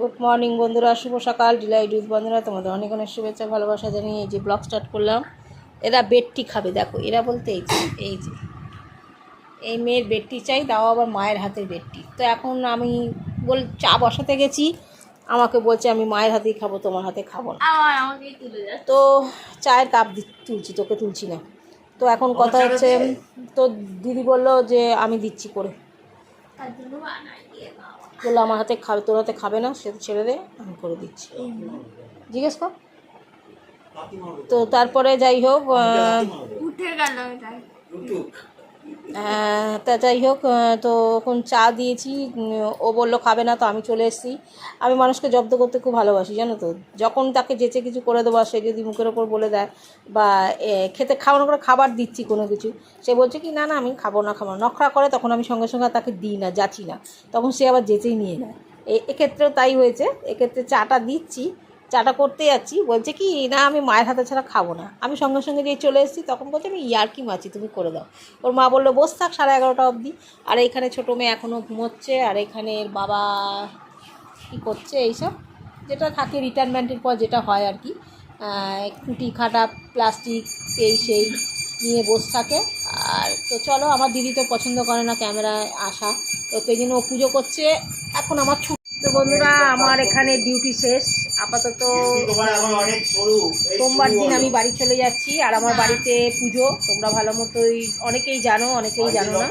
Good morning বন্ধুরা। শুভ সকাল। Deloitte youth বন্ধুরা তোমাদের অনেক অনেক শুভেচ্ছা ভালোবাসা জানিয়ে এই যে ব্লগ স্টার্ট করলাম। এরা বেডটি খাবে দেখো এরা বলতে এই যে এই যে। এই মেয়ের বেডটি চাই দাও আবার মায়ের হাতের বেডটি। তো এখন আমি বল চা বসাতে গেছি। আমাকে বলছে আমি মায়ের হাতেই খাব তোমার হাতে খাব না। তো চায়ের কাপ দি- তুলছি তোকে তুলছি না। তো এখন কথা হচ্ছে তো দিদি বলল যে আমি দিচ্ছি করে। বলল আমার হাতে খাবে তোর হাতে খাবে না সে তো ছেড়ে দে আমি করে দিচ্ছি। জিজ্ঞেস কর। তো তারপরে যাই হোক উঠে গেল তা যাই হোক তো এখন চা দিয়েছি ও বলল খাবে না, তো আমি চলে এসেছি। আমি মানুষকে জব্দ করতে খুব ভালোবাসি, জানো তো? যখন তাকে যেচে কিছু করে দেবো সে যদি মুখের ওপর বলে দেয়, বা খেতে খাওয়ানো করে খাবার দিচ্ছি কোনো কিছু, সে বলছে কি, না না, আমি খাব না, খাব নখরা করে, তখন আমি সঙ্গে সঙ্গে তাকে দিই না, যাচ্ছি না। তখন সে আবার যেচেই নিয়ে নেয়। এক্ষেত্রেও তাই হয়েছে। এক্ষেত্রে চাটা দিচ্ছি চাটা করতে যাচ্ছি, বলছে কি, না, আমি মায়ের হাতে ছাড়া খাব না। আমি সঙ্গে সঙ্গে যেই চলে এসেছি, তখন বলছে, আমি ইয়ার্কি মাছি, তুমি করে দাও। ওর মা বলল, বস থাক, সাড়ে এগারোটা অবধি। আর এখানে ছোটো মেয়ে এখনও ঘুমোচ্ছে, আর এখানে বাবা কী করছে, এইসব, যেটা থাকে রিটায়ারমেন্টের পর যেটা হয় আর কি। খুঁটি খাটা প্লাস্টিক এই সেই নিয়ে বসে থাকে। আর তো চলো, আমার দিদি তো পছন্দ করে না ক্যামেরায় আসা। তো সেই জন্য ও পুজো করছে। এখন আমার ছুটি তো বন্ধুরা, আমার এখানে ডিউটি শেষ। আপাতত সোমবার দিন আমি বাড়ি চলে যাচ্ছি আর আমার বাড়িতে পুজো। তোমরা ভালো মতোই অনেকেই জানো অনেকেই জানো না।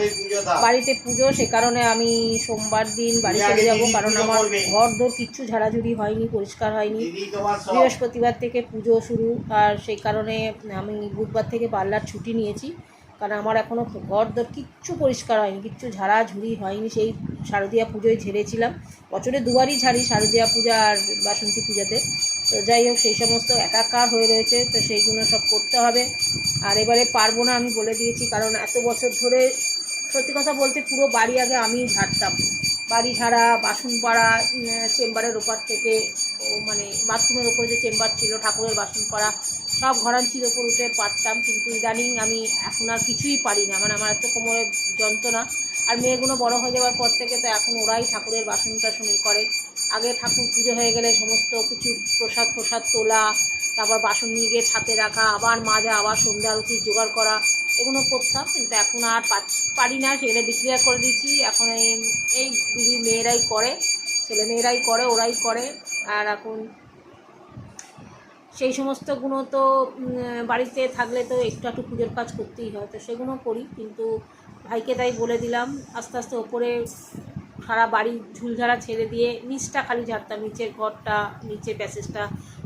বাড়িতে পুজো সে কারণে আমি সোমবার দিন বাড়ি চলে যাব কারণ আমার ঘর দোর কিচ্ছু ঝাড়াঝুড়ি হয়নি পরিষ্কার হয়নি। বৃহস্পতিবার থেকে পুজো শুরু আর সেই কারণে আমি বুধবার থেকে পার্লার ছুটি নিয়েছি। কারণ আমার এখনও ঘর দর কিচ্ছু পরিষ্কার হয়নি, কিচ্ছু ঝাড়াঝুড়ি হয়নি, সেই শারদীয়া পুজোয় ঝেড়েছিলাম। বছরে দুবারই ঝাড়ি শারদীয়া পূজা আর বাসন্তী পূজাতে। তো যাই হোক, সেই সমস্ত একাকার হয়ে রয়েছে, তো সেইগুলো সব করতে হবে। আর এবারে পারব না আমি বলে দিয়েছি, কারণ এত বছর ধরে সত্যি কথা বলতে পুরো বাড়ি আগে আমি ঝাড়তাম। বাড়ি ঝাড়া বাসন পাড়া চেম্বারের ওপার থেকে, ও মানে বাথরুমের ওপরে যে চেম্বার ছিল, ঠাকুরের বাসন পাড়া, সব ঘরাঞ্চির ওপর উঠে পারতাম কিন্তু ইদানিং আমি এখন আর কিছুই পারি না। মানে আমার এত কোমরের যন্ত্রণা। আর মেয়েগুলো বড় হয়ে যাওয়ার পর থেকে তো এখন ওরাই ঠাকুরের বাসন টাসন করে। আগে ঠাকুর পুজো হয়ে গেলে সমস্ত কিছু প্রসাদ প্রসাদ তোলা তারপর বাসন নিয়ে গিয়ে ছাতে রাখা, আবার মাজা, আবার সন্ধ্যা আরতি জোগাড় করা, এগুলো করতাম, কিন্তু এখন আর পারি না সেগুলো ডিক্লেয়ার করে দিচ্ছি এখন এই এই দিদি মেয়েরাই করে, ছেলে মেয়েরাই করে, ওরাই করে, আর এখন সেই সমস্ত গুণ তো বাড়িতে থাকলে তো একটু একটু পুজোর কাজ করতেই হয়, তো সেগুলো করি, কিন্তু ভাইকে তাই বলে দিলাম, আস্তে আস্তে ওপরে সারা বাড়ি ঝুলঝাড়া ছেড়ে দিয়ে নিচটা খালি ঝাড়তাম, নিচের ঘরটা, নিচের প্যাসেজটা,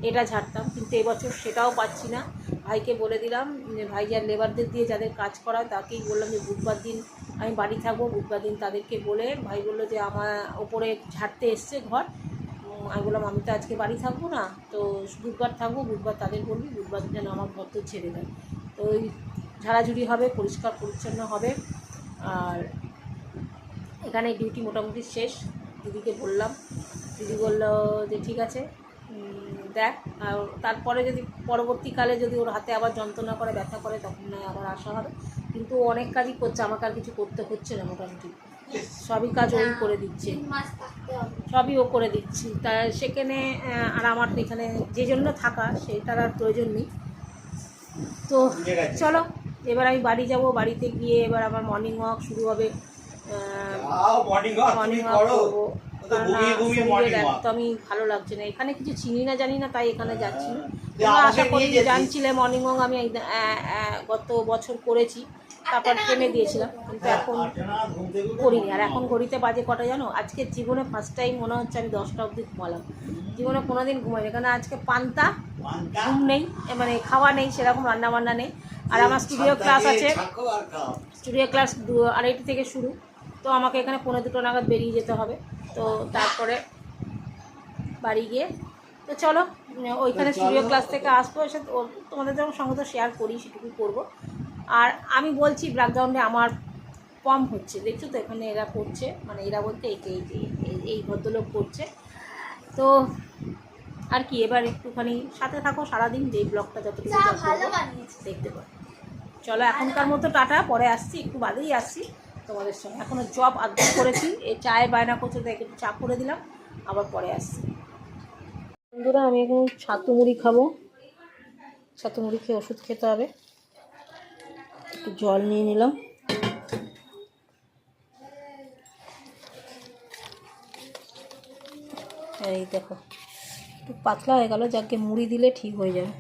এটা ঝাড়তাম। কিন্তু এবছর সেটাও পাচ্ছি না। ভাইকে বলে দিলাম ভাই, যার লেবারদের দিয়ে যাদের কাজ করায় তাকেই বললাম যে, বুধবার দিন আমি বাড়ি থাকব। বুধবার দিন তাদেরকে বলে ভাই বলল যে, আমার ওপরে ঝাড়তে এসছে ঘর। আমি বললাম, আমি তো আজকে বাড়ি থাকব না, তো বুধবার থাকব, বুধবার তাদের বলবি, বুধবার যেন আমার ঘর তো ছেড়ে দেয়। তো ওই ঝাড়াঝুড়ি হবে, পরিষ্কার পরিচ্ছন্ন হবে। আর এখানে ডিউটি মোটামুটি শেষ। দিদিকে বললাম। দিদি বলল যে ঠিক আছে দেখ আর তারপরে যদি পরবর্তীকালে যদি ওর হাতে আবার যন্ত্রণা করে ব্যথা করে তখন নয় আবার আসা হবে। কিন্তু অনেক কাজই করছে আমাকে আর কিছু করতে হচ্ছে না মোটামুটি। সবই কাজ ওই করে দিচ্ছে। সবই ও করে দিচ্ছি। তা সেখানে আর আমার এখানে যে জন্য থাকা সেটার আর প্রয়োজন নেই। তো চলো এবার আমি বাড়ি যাব। বাড়িতে গিয়ে এবার আমার মর্নিং ওয়াক শুরু হবে। একদমই ভালো লাগছে না। এখানে কিছু চিনি না জানি না তাই এখানে যাচ্ছি আশা করি জানছিলে মর্নিং ওয়াক আমি গত বছর করেছি। তারপর ট্রেনে দিয়েছিলাম কিন্তু এখন করিনি। আর এখন ঘড়িতে বাজে কটা জানো? আজকে জীবনে ফার্স্ট টাইম মনে হচ্ছে আমি দশটা অবধি ঘুমালাম। জীবনে কোনোদিন ঘুমাইনি কারণ আজকে পান্তা ঘুম নেই মানে খাওয়া নেই সেরকম রান্না বান্না নেই। আর আমার স্টুডিও ক্লাস আছে। স্টুডিও ক্লাস দু আড়াইটি থেকে শুরু। তো আমাকে এখানে পনেরো দুটো নাগাদ বেরিয়ে যেতে হবে। তো তারপরে বাড়ি গিয়ে তো চলো ওইখানে স্টুডিও ক্লাস থেকে আসব এসে তো- তোমাদের যখন সঙ্গে তো শেয়ার করি সেটুকু করব। আর আমি বলছি ব্যাকগ্রাউন্ডে আমার কম হচ্ছে দেখছ তো এখানে এরা করছে মানে এরা বলতে এই যে এই যে এই- এই ভদ্রলোক করছে। তো আর কি এবার একটুখানি সাথে থাকো সারাদিন যে ব্লগটা যতটুকু দেখতে পারো। চলো এখনকার মতো টাটা পরে আসছি একটু বাদেই আসছি। তোমাদের সঙ্গে। এখনও জব আদর করেছি। এই চায়ের বায়না করছে, তাই একটু চা করে দিলাম, আবার পরে আসছি। বন্ধুরা, আমি এখন ছাতু মুড়ি খাব। ছাতু মুড়ি খেয়ে ওষুধ খেতে হবে। একটু জল নিয়ে নিলাম। এই দেখো, একটু পাতলা হয়ে গেল, যাকে মুড়ি দিলে ঠিক হয়ে যাবে।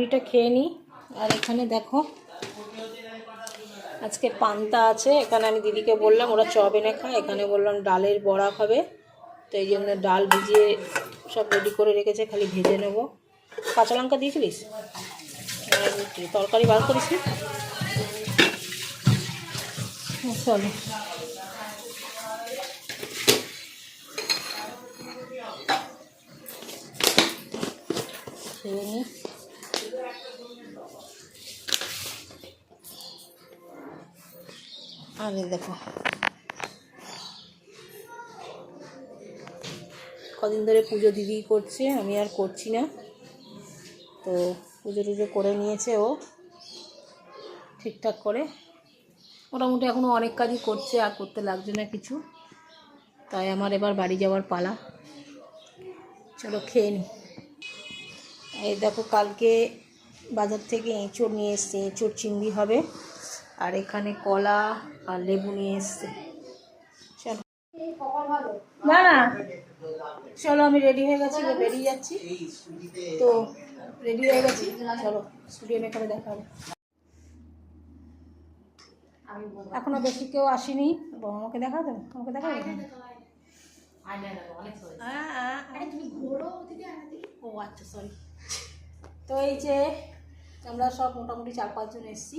মুড়িটা খেয়ে নিই। আর এখানে দেখো, আজকে পান্তা আছে। এখানে আমি দিদিকে বললাম, ওরা চপ এনে খায়। এখানে বললাম, ডালের বড়া খাবে। তো এই জন্য ডাল ভিজিয়ে সব রেডি করে রেখেছে, খালি ভেজে নেব। কাঁচা লঙ্কা দিয়েছিলিস? তরকারি বার করেছি চলো। খেয়ে নিই আরে দেখো কদিন ধরে পুজো দিদি করছে, আমি আর করছি না। তো পুজো টুজো করে নিয়েছে ও। ঠিকঠাক করে। মোটামুটি এখনও অনেক কাজই করছে, আর করতে লাগছে না কিছু। তাই আমার এবার বাড়ি যাওয়ার পালা। চলো খেয়ে নিই এই দেখো, কালকে বাজার থেকে এঁচড় নিয়ে এসছে, এঁচড় চিংড়ি হবে। আর এখানে কলা আর লেবু নিয়ে এসছে। চলো। না না। চলো আমি রেডি হয়ে গেছি বেরিয়ে যাচ্ছি। তো রেডি হয়ে গেছি। চলো স্টুডিও মেকআপে দেখা হবে। এখনও বেশি কেউ আসেনি। আমাকে দেখা দেবে আমাকে দেখা ও আচ্ছা সরি তো এই যে আমরা সব মোটামুটি চার পাঁচজন এসেছি।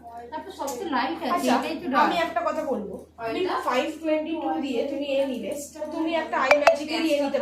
আমি একটা কথা বলব। ফাইভ টোয়েন্টি টু দিয়ে তুমি এ নিলে তুমি একটা আই ম্যাজিকে এ নিতে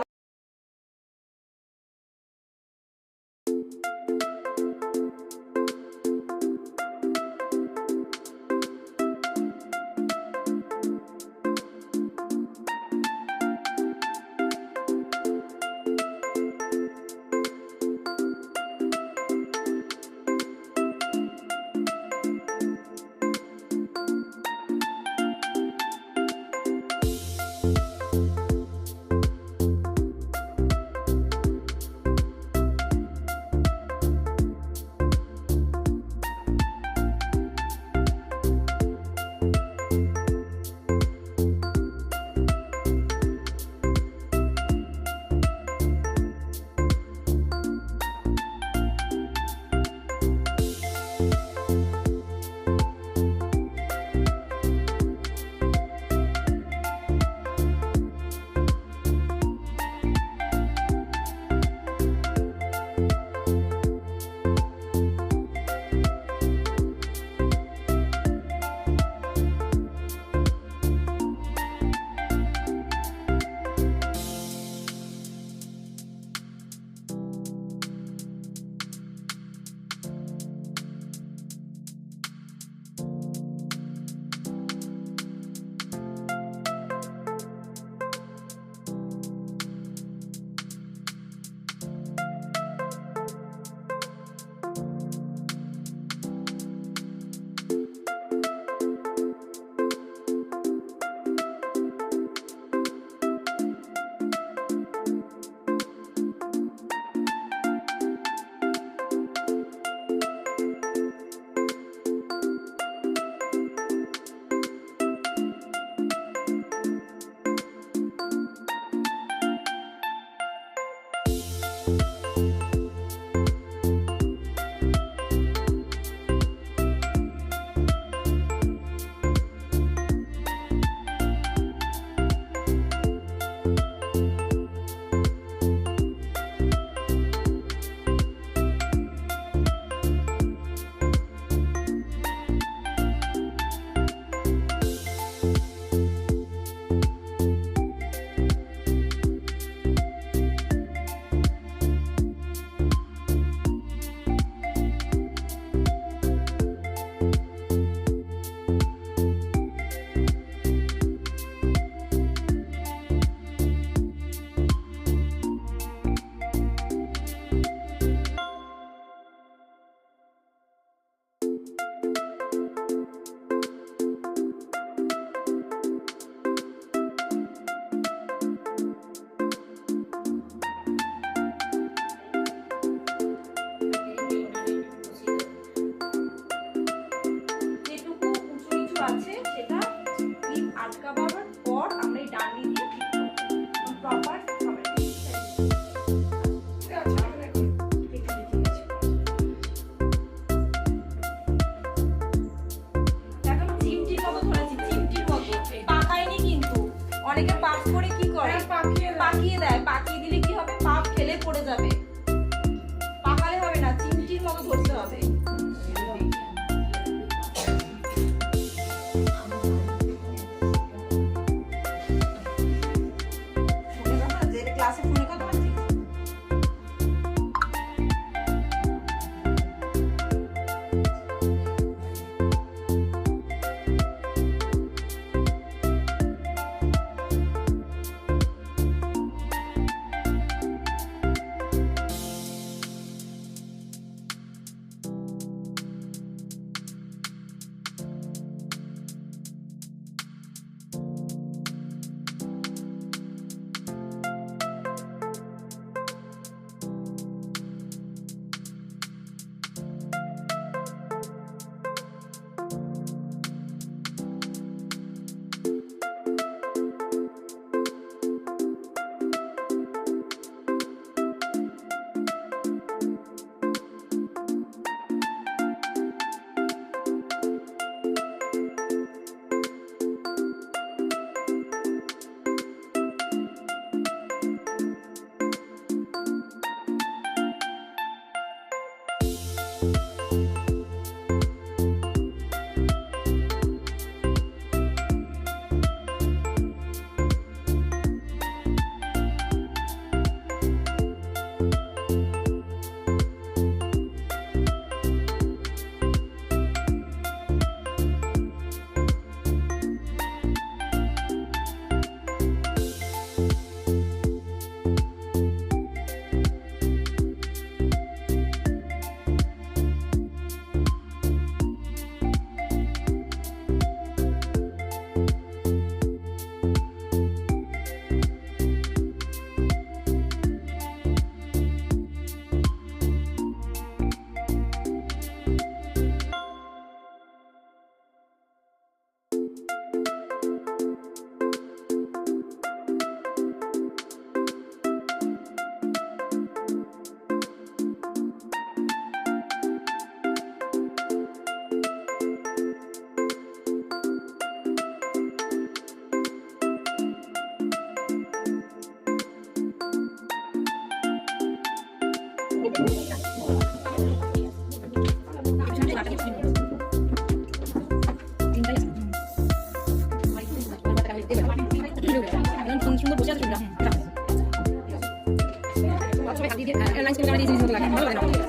সুন্দর বসে আছে সবাই হাত দিয়ে লাইন স্কেল দিয়ে ভালো লাগে না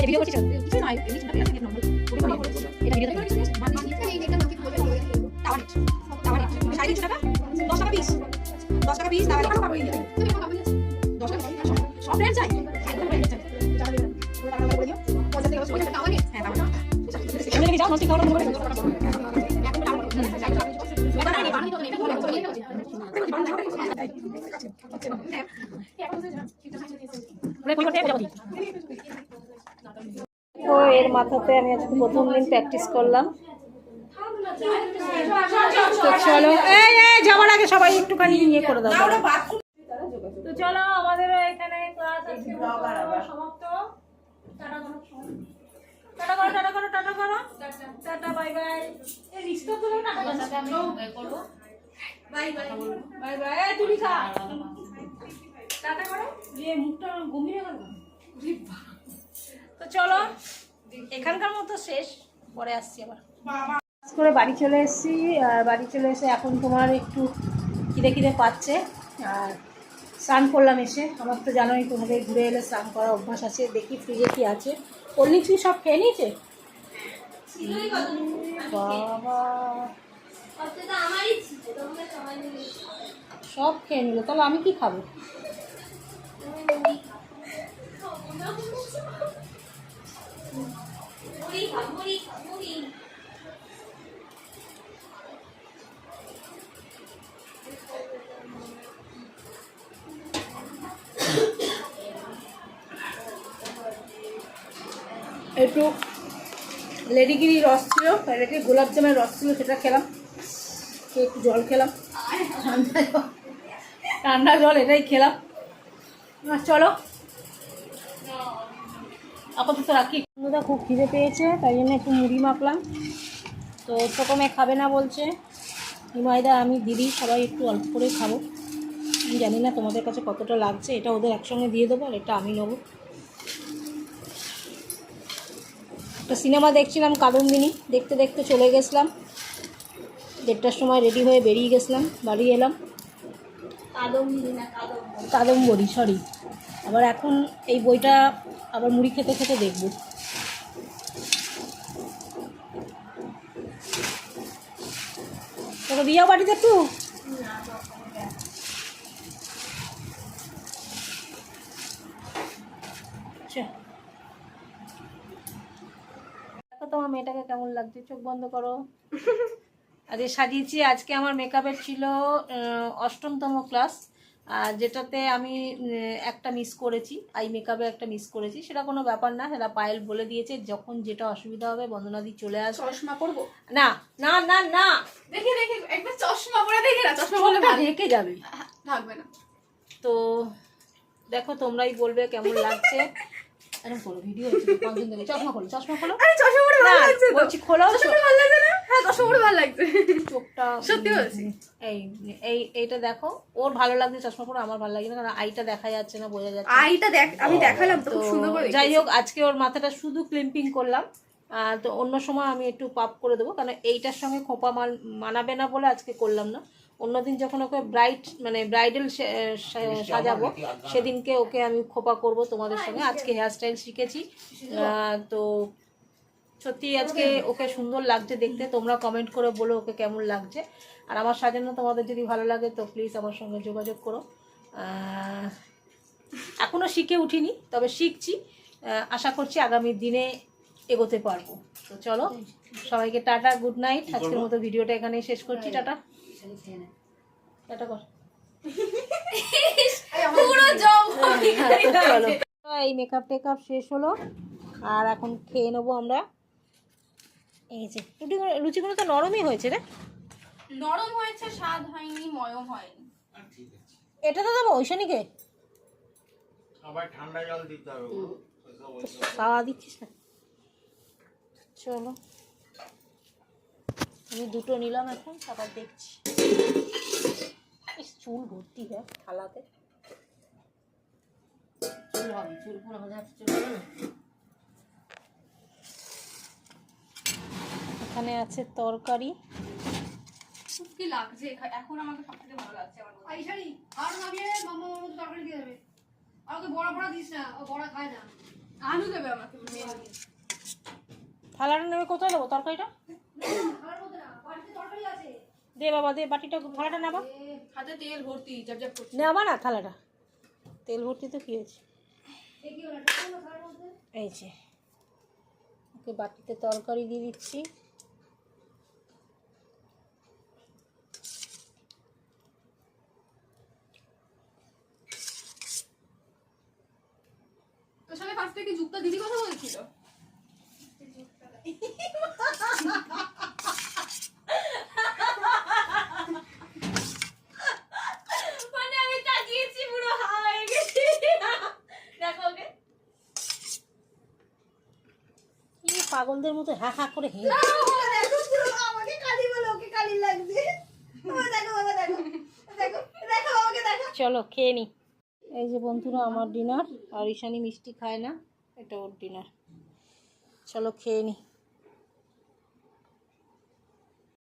ভিডিও করছিস কিছু নয় এমনি ছোট আছে নরমাল এটা ভিডিও করছিস টাওয়ার টাওয়ার সাড়ে তিনশো টাকা? দশ টাকা পিস দশ টাকা পিস টাওয়ার দশ টাকা সব ব্র্যান্ড চাই। হ্যাঁ টাওয়ার আমি নাকি যাও নস্টিক খাওয়ার এর মাথাতে আমি আজকে প্রথম দিন প্র্যাকটিস করলাম। তো চলো এই এই যাওয়ার আগে সবাই একটুখানি ইয়ে করে দাও। তো চলো আমাদের এখানে ক্লাস আজকে সমাপ্ত। টাটা করো টাটা করো টাটা করো টাটা বাই বাই এই তো টাটা করো। বাই বাই বাই বাই এই তুমি খা। টাটা করো। দিয়ে মুখটা গম্ভীর করো তো চলো এখানকার মতো শেষ পরে আসছি আবার। করে বাড়ি চলে এসেছি আর বাড়ি চলে এসে এখন তোমার একটু খিদে খিদে পাচ্ছে আর স্নান করলাম এসে। আমার তো জানোই তোমাদের ঘুরে এলে স্নান করার অভ্যাস আছে দেখি ফ্রিজে কি আছে। পল্লি কি সব খেয়ে নিয়েছে? সব খেয়ে নিল তাহলে আমি কি খাব? তুমি মুড়ি খা মুড়ি খা মুড়ি একটু লেডিগিরি রস ছিল লেডি গোলাপ জামের রস ছিল সেটা খেলাম। একটু জল খেলাম। ঠান্ডা জল ঠান্ডা জল এটাই খেলাম। চলো। আপাতত রাখি। বন্ধুরা খুব খিদে পেয়েছে তাই জন্য একটু মুড়ি মাখলাম। তো ছোটো মেয়ে খাবে না বলছে। হিমায়দা আমি দিদি সবাই একটু অল্প করে খাব। আমি জানি না তোমাদের কাছে কতটা লাগছে এটা ওদের একসঙ্গে দিয়ে দেবো আর এটা আমি নেব। একটা সিনেমা দেখছিলাম কাদম্বিনী দেখতে দেখতে চলে গেছিলাম। দেড়টার সময় রেডি হয়ে বেরিয়ে গেছিলাম বাড়ি এলাম। কাদম্বিনী না কাদম্ব কাদম্বরী সরি আবার এখন এই বইটা আবার মুড়ি খেতে খেতে দেখব। তোকে বিয়েও বাড়িতে একটু? আচ্ছা। দেখো তোমার মেয়েটাকে কেমন লাগছে? চোখ বন্ধ করো। আজকে সাজিয়েছি আজকে আমার মেকআপের ছিল অষ্টমতম ক্লাস আর যেটাতে আমি একটা মিস করেছি আই মেকআপে একটা মিস করেছি সেটা কোনো ব্যাপার না সেটা পায়েল বলে দিয়েছে যখন যেটা অসুবিধা হবে বন্দনাদি চলে আসবে। চশমা পরবো? না না না না। দেখে দেখে একবার চশমা পরে দেখে না চশমা বলে রেখে যাবে। থাকবে না। তো দেখো তোমরাই বলবে কেমন লাগছে। এরকম করো ভিডিও পাঁচজন দেখে চশমা খোলো চশমা খোলো আরে চশমা পরে ভালো লাগছে তো। বলছি খোলো চশমা ভালো লাগছে না? হ্যাঁ চশমা পরে ভালো লাগছে। চোখটা সত্যি বলছি। এই এই এইটা দেখো ওর ভালো লাগছে চশমা পরে আমার ভালো লাগে না কারণ আইটা দেখা যাচ্ছে না বোঝা যাচ্ছে আইটা দেখ আমি দেখালাম তো তো খুব সুন্দর করে যাই হোক আজকে ওর মাথাটা শুধু ক্লিম্পিং করলাম। তো অন্য সময় আমি একটু পাপ করে দেবো কারণ এইটার সঙ্গে খোপা মানাবে না বলে আজকে করলাম না। অন্যদিন যখন ওকে ব্রাইট মানে ব্রাইডাল সাজাবো সেদিনকে ওকে আমি খোপা করব তোমাদের সঙ্গে। আজকে হেয়ারস্টাইল শিখেছি। তো সত্যি আজকে ওকে। সুন্দর লাগছে দেখতে। তোমরা কমেন্ট করে বলো ওকে কেমন লাগছে। আর আমার সাজানো তোমাদের যদি ভালো লাগে তো প্লিজ আমার সঙ্গে যোগাযোগ করো। এখনও শিখে উঠিনি তবে শিখছি। আশা করছি আগামী দিনে এগোতে পারব। তো চলো সবাইকে টাটা গুড নাইট আজকের মতো ভিডিওটা এখানেই শেষ করছি। টাটা। টাটা কর। পুরো জব চলো। এই মেকআপ টেকআপ শেষ হলো। আর এখন খেয়ে নেব আমরা। এই যে লুচিগুলো তো নরমই হয়েছে রে। নরম হয়েছে স্বাদ হয়নি ময়ম হয়নি। এটা তো দেবো ঐশানীকে? আবার ঠান্ডা জল দিতে হবে। খাওয়া দিচ্ছিস না? চলো। আমি দুটো নিলাম এখন তারপর দেখছি। চুল ভর্তি দেখ থালাতে। চুল হবে চুল পুরো আমাদের হাতে চুল হবে না? এখানে আছে তরকারি। খুব কি লাগছে এখা- এখন আমাকে সব থেকে ভালো লাগছে আমার আর মামা তরকারি দিয়ে দেবে। বড়া বড়া দিস না ও বড়া খায় না। আলু দেবে আমাকে মেয়ে থালাটা নেবে কোথায় দেবো তরকারিটা? দে বাবা দে বাটিটা থালাটা নাবা হাতে তেল ভর্তি নেবা না থালাটা। তেল ভর্তি তো কী হয়েছে? এই যে ওকে বাটিতে তরকারি দিয়ে দিচ্ছি। তোর সাথে ফার্স্ট থেকে যুক্ত দিদি কথা বলছিল? আমাকে মতো হা হা করে লাগছে। বাবা দেখো বাবা দেখো দেখো দেখো আমাকে দেখো। চলো খেয়ে নি। এই যে বন্ধুরা আমার ডিনার আর ঈশানি মিষ্টি খায় না এটা ওর ডিনার। চলো খেয়ে নি।